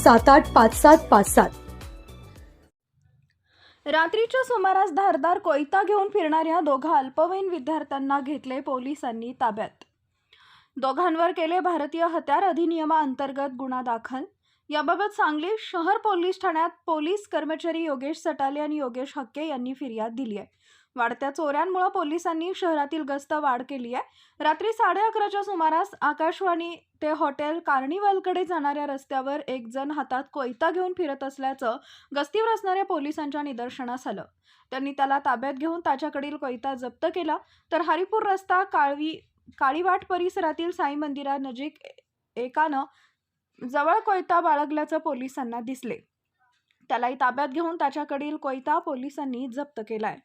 सात आठ पाच सात पाच सात. रात्रीच्या सुमारास धारदार कोयता घेऊन फिरणाऱ्या दोघा अल्पवयीन विद्यार्थ्यांना घेतले पोलिसांनी ताब्यात. दोघांवर केले भारतीय हत्यार अधिनियमाअंतर्गत गुन्हा दाखल याबाबत सांगली शहर पोलीस ठाण्यात पोलीस कर्मचारी योगेश सटाले आणि योगेश हक्के यांनी फिर्याद दिली आहे. वाढत्या चोऱ्यांमुळे पोलिसांनी शहरातील गस्त वाढ केली आहे. रात्री साडे अकराच्या सुमारास आकाशवाणी ते हॉटेल कार्निवलकडे जाणाऱ्या रस्त्यावर एक जण हातात कोयता घेऊन फिरत असल्याचं गस्तीवर असणाऱ्या पोलिसांच्या निदर्शनास आलं. त्यांनी त्याला ताब्यात घेऊन त्याच्याकडील कोयता जप्त केला. तर हरिपूर रस्ता काळवी काळीवाट परिसरातील साई मंदिरानजीक एकानं जवळ कोयता बाळगल्याचं पोलिसांना दिसले. त्यालाही ताब्यात घेऊन त्याच्याकडील कोयता पोलिसांनी जप्त केलाय.